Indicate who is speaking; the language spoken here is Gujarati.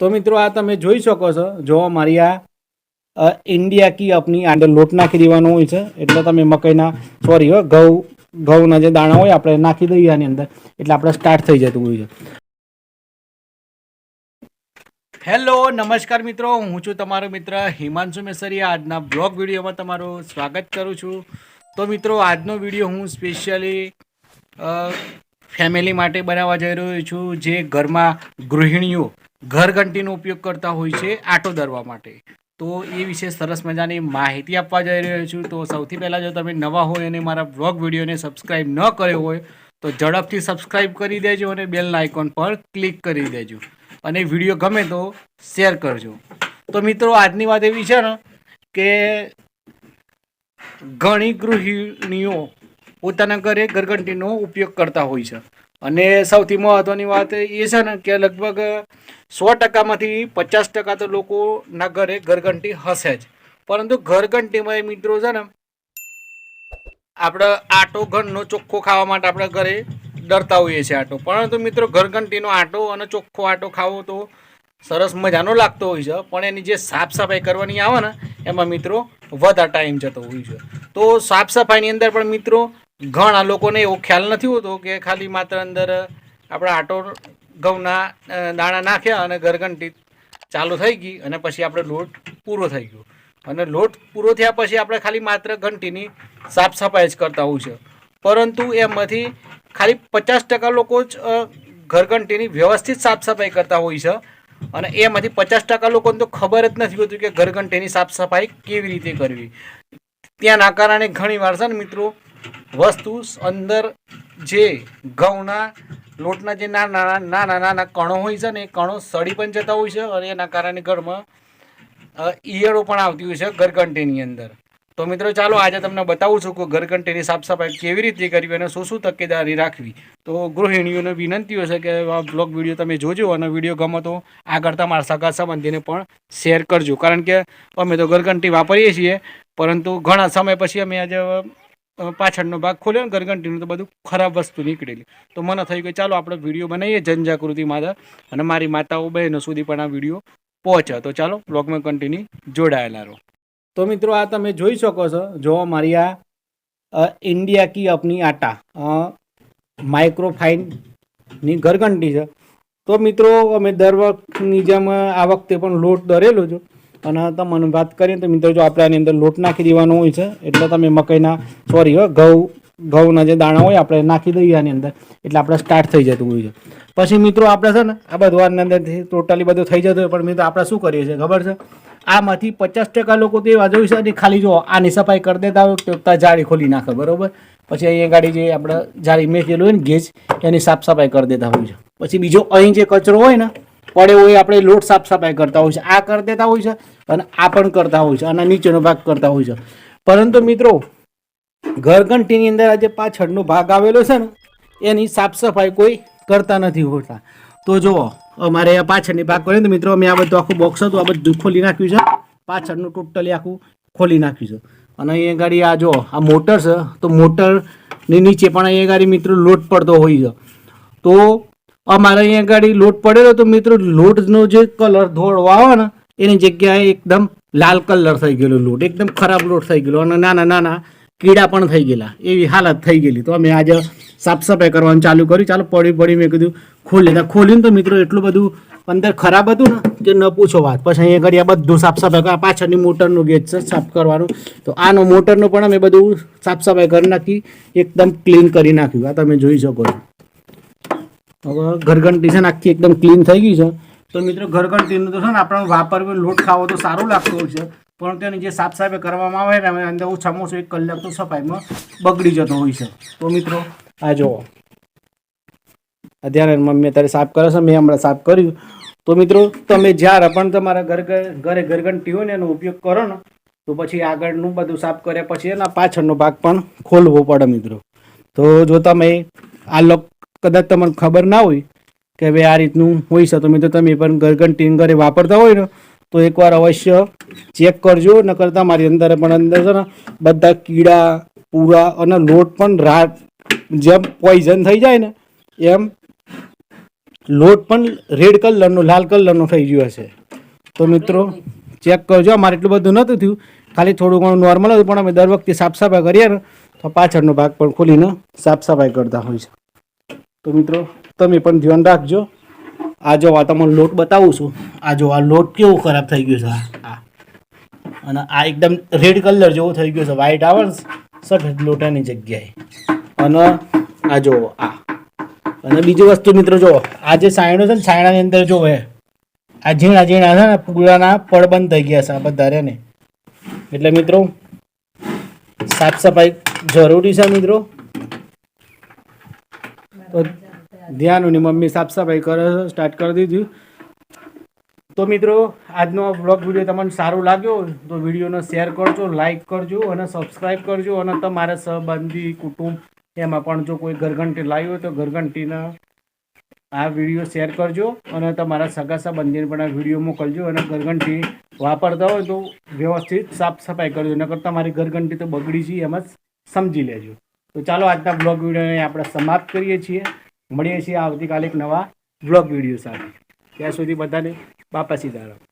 Speaker 1: તો મિત્રો આ તમે જોઈ શકો છો. જો મારી આ ઇન્ડિયા કી અપની અંદર લોટ નાખી દેવાનો હોય છે. એટલે તમે મકાઈના સોરી હો, ઘઉં, ઘઉંના જે દાણા હોય આપણે નાખી દઈએ આની અંદર. એટલે આપણે સ્ટાર્ટ થઈ જતું હોય છે. હેલો નમસ્કાર મિત્રો. હું છું તમારો મિત્ર હિમાંશુ મેસરિયા. આજના બ્લોગ વિડીયોમાં તમારું સ્વાગત કરું છું. તો મિત્રો, આજનો વીડિયો હું સ્પેશિયલી ફેમિલી માટે બનાવવા જઈ રહ્યો છું. જે ઘરમાં ગૃહિણીઓ ઘરઘંટીનો ઉપયોગ કરતા હોય છે આટો દરવા માટે. તો એ વિશે સરસ મજાની માહિતી આપવા જઈ રહ્યો છું. તો સૌથી પહેલાં જો તમે નવા હોય અને મારા બ્લોગ વિડીયોને સબસ્ક્રાઈબ ન કર્યો હોય, તો ઝડપથી સબસ્ક્રાઈબ કરી દેજો અને બેલના આઇકોન પર ક્લિક કરી દેજો. અને વીડિયો ગમે તો શેર કરજો. તો મિત્રો, આજની વાત એવી છે ને કે ઘણી ગૃહિણીઓ પોતાના ઘરે ઘરઘંટીનો ઉપયોગ કરતા હોય છે. અને સૌથી મહત્વની વાત એ છે ને કે લગભગ સો ટકામાંથી પચાસ ટકા તો લોકોના ઘરે ઘરઘંટી હશે જ. પરંતુ ઘરઘંટીમાં એ મિત્રો છે ને આપણે આટો ઘરનો ચોખ્ખો ખાવા માટે આપણે ઘરે ડરતા હોઈએ છીએ આટો. પરંતુ મિત્રો ઘરઘંટીનો આટો અને ચોખ્ખો આટો ખાવો તો સરસ મજાનો લાગતો હોય છે. પણ એની જે સાફ સફાઈ કરવાની આવે ને, એમાં મિત્રો વધારે ટાઈમ જતો હોય છે. તો સાફ સફાઈની અંદર પણ મિત્રો ઘણા લોકોને એવો ખ્યાલ નથી હોતો કે ખાલી માત્ર અંદર આપણે આટો, ઘઉંના દાણા નાખ્યા અને ઘરઘંટી ચાલુ થઈ ગઈ અને પછી આપણે લોટ પૂરો થઈ ગયો. અને લોટ પૂરો થયા પછી આપણે ખાલી માત્ર ઘંટીની સાફ સફાઈ જ કરતા હોય છે પરંતુ એમાંથી ખાલી પચાસ ટકા લોકો જ ઘરઘંટીની વ્યવસ્થિત સાફ સફાઈ કરતા હોય છે અને એમાંથી પચાસ ટકા લોકોને તો ખબર જ નથી હોતી કે ઘરઘંટીની સાફ સફાઈ કેવી રીતે કરવી. ત્યાંના કારણે ઘણી વાર છે ને મિત્રો વસ્તુ અંદર જે ઘઉંના લોટના જે નાના નાના નાના કણો હોય છે ને એ કણો સડી પણ જતા હોય છે અને એના કારણે ઘરમાં ઈયળો પણ આવતી હોય છે ઘરઘંટીની અંદર. તો મિત્રો ચાલો આજે તમને બતાવું છું કે ઘરઘંટીની સાફ સફાઈ કેવી રીતે કરવી અને શું શું તકેદારી રાખવી. તો ગૃહિણીઓને વિનંતી હશે કે આ બ્લોગ વીડિયો તમે જોજો અને વીડિયો ગમે તો આગળ તમારા સગા સંબંધીને પણ શેર કરજો. કારણ કે અમે તો ઘરઘંટી વાપરીએ છીએ, પરંતુ ઘણા સમય પછી અમે આજે પાછળનો ભાગ ખોલ્યો ને ઘરઘંટીનું તો બધું ખરાબ વસ્તુ નીકળેલી. તો મને થયું કે ચાલો આપણે વીડિયો બનાવીએ જનજાગૃતિ માતા અને મારી માતાઓ, બહેનો સુધી પણ આ વીડિયો પહોંચે. તો ચાલો બ્લોગમાં કન્ટિન્યુ જોડાયેલા રહો. તો મિત્રો આ તમે જોઈ શકો છો. જો મારી આ ઇન્ડિયા કી અપની આટા. માઇક્રોફાઇનની ઘરઘંટી છે. તો મિત્રો અમે દર વખતની જેમ આ વખતે પણ લોટ દરેલો છું. અને તમને વાત કરીએ તો મિત્રો જો આપણે આની અંદર લોટ નાખી દેવાનો હોય છે, એટલે તમે મકાઈના સોરી હો, ઘઉં, ઘઉંના જે દાણા હોય આપણે નાખી દઈએ આની અંદર, એટલે આપણે સ્ટાર્ટ થઈ જતું હોય છે. પછી મિત્રો આપણે છે ને, આ બધું અંદરથી ટોટલી બધું થઈ જતું હોય, પણ મિત્રો આપણે શું કરીએ છીએ, ખબર છે? આમાંથી પચાસ ટકા લોકો તો એવા જોઈ છે ખાલી જો આની સફાઈ કરી દેતા હોય, તો જાળી ખોલી નાખે, બરાબર? પછી અહીંયા ગાડી જે આપણે જાળી મેકેલું હોય ને ગેજ એની સાફ સફાઈ કરી દેતા હોય છે. પછી બીજો અહીં જે કચરો હોય ને પડે હોય આપણે લોટ સાફ સફાઈ કરતા હોય છે. આ કરી દેતા હોય છે અને આ પણ કરતા હોય છે. અને નીચેનો ભાગ કરતા હોય છે. પરંતુ મિત્રો, ઘરઘંટીની અંદર આ જે પાછળનો ભાગ આવેલો છે ને, એની સાફ સફાઈ કોઈ કરતા નથી હોતા. તો જુઓ, અમારે પાછળની ભાગ કરીએ તો મિત્રો, અમે આ બધું આખું બોક્સ હતું, આ બધું ખોલી નાખ્યું છે. પાછળનું ટોટલી આખું ખોલી નાખ્યું છે. અને અહીંયા ગાડી આ જો આ મોટર છે. તો મોટરની નીચે પણ અહીંયા ગાડી મિત્રો લોટ પડતો હોય છે. તો અમારે અહીંયા ગાડી લોટ પડેલો તો મિત્રો, લોટનો જે કલર ધોળો આવે ને, એની જગ્યાએ એકદમ લાલ કલર થઈ ગયેલો લોટ. એકદમ ખરાબ લોટ થઈ ગયેલો અને નાના નાના કીડા પણ થઈ ગયેલા. એવી હાલત થઈ ગયેલી. તો અમે આજે સાફ સફાઈ કરવાનું ચાલુ કર્યું. ચાલો, પડી પડી મેં કીધું ખોલી તો ખોલ્યું ને તો મિત્રો એટલું બધું અંદર ખરાબ હતું ને કે ન પૂછો વાત. પછી અહીંયા ઘડી આ બધું સાફ સફાઈ કર- પાછળની મોટરનું ગેટ છે, સાફ કરવાનું. તો આનો મોટરનું પણ અમે બધું સાફ સફાઈ કરી નાખી, એકદમ ક્લીન કરી નાખ્યું. આ તમે જોઈ શકો છો. ઘરઘંટી છે ને આખી એકદમ ક્લીન થઈ ગઈ છે. તો મિત્રો ઘરઘંટીનું તો છે ને આપણે વાપરવું લોટ ખાવો તો સારું લાગતું હોય છે. પણ તેની જે સાફ સાફે કરવામાં આવે ને અંદર હું ઓછું એક કલાક તો સફાઈમાં બગડી જતો હોય છે. તો મિત્રો, આ જુઓ. અત્યારે મમ્મી અત્યારે સાફ કરે છે, મેં હમણાં સાફ કર્યું. તો મિત્રો, તમે જ્યારે પણ તમારા ઘર ઘરે ઘરઘંટી હોય ને, એનો ઉપયોગ કરો ને, તો પછી આગળનું બધું સાફ કર્યા પછી એના પાછળનો ભાગ પણ ખોલવો પડે મિત્રો. તો જો તમે આ લોક કદાચ તમને ખબર ના હોય કે હવે આ રીતનું હોય છે. તો મિત્રો તમે પણ ઘરઘંટી ઘરે વાપરતા હોય ને, તો એકવાર અવશ્ય ચેક કરજો. ન કરતા મારી અંદર પણ અંદર છે ને, બધા કીડા, પૂરા અને લોટ પણ રાત જેમ પોઈઝન થઈ જાય ને, એમ લોટ પણ રેડ કલરનો લાલ કલરનો થઈ ગયો હશે. તો મિત્રો ચેક કરજો. અમારે એટલું બધું નહોતું થયું. ખાલી થોડું ઘણું નોર્મલ હતું, પણ અમે દર વખતે સાફ સફાઈ કરીએ ને, તો પાછળનો ભાગ પણ ખોલીને સાફ સફાઈ કરતા હોય છે. તો મિત્રો, તમે પણ ધ્યાન રાખજો. આ જો આ તમને લોટ બતાવું છું. આ જો આ લોટ કેવો ખરાબ થઈ ગયો છે. આ. અને આ એકદમ રેડ કલર જેવો થઈ ગયો છે. વ્હાઈટ આવે સફેદ લોટાની જગ્યાએ. અને આ જો આ. અને બીજી વસ્તુ મિત્રો જો, આ જે સાયણો છે ને, સાયણાની અંદર જો હે, આ ઝીણા ઝીણા છે ને પૂરાના પડ બંધ થઈ ગયા છે આ બધા ને. એટલે મિત્રો, સાફ સફાઈ જરૂરી છે મિત્રો. તો ધ્યાનની મમ્મી સાફ સફાઈ કરે સ્ટાર્ટ કરી દીધું. તો મિત્રો, આજનો બ્લોગ વીડિયો તમને સારું લાગ્યો તો વિડીયોને શેર કરજો લાઇક કરજો અને સબસ્ક્રાઈબ કરજો. અને તમારા સંબંધી, કુટુંબ, એમાં પણ જો કોઈ ઘરઘંટી લાવી હોય તો ઘરઘંટીના આ વીડિયો શેર કરજો અને તમારા સગા સંબંધીને પણ આ વીડિયો મોકલજો અને ઘરઘંટી વાપરતા હોય તો વ્યવસ્થિત સાફ સફાઈ કરજો. નકર તમારી ઘરઘંટી તો બગડી છે, એમ જ સમજી લેજો. તો ચાલો આજના બ્લોગ વિડીયોને આપણે સમાપ્ત કરીએ છીએ. મળીએ છીએ આવતીકાલે એક નવા બ્લોગ વીડિયો સાથે. ત્યાં સુધી બધાને બાપા સીતારામ.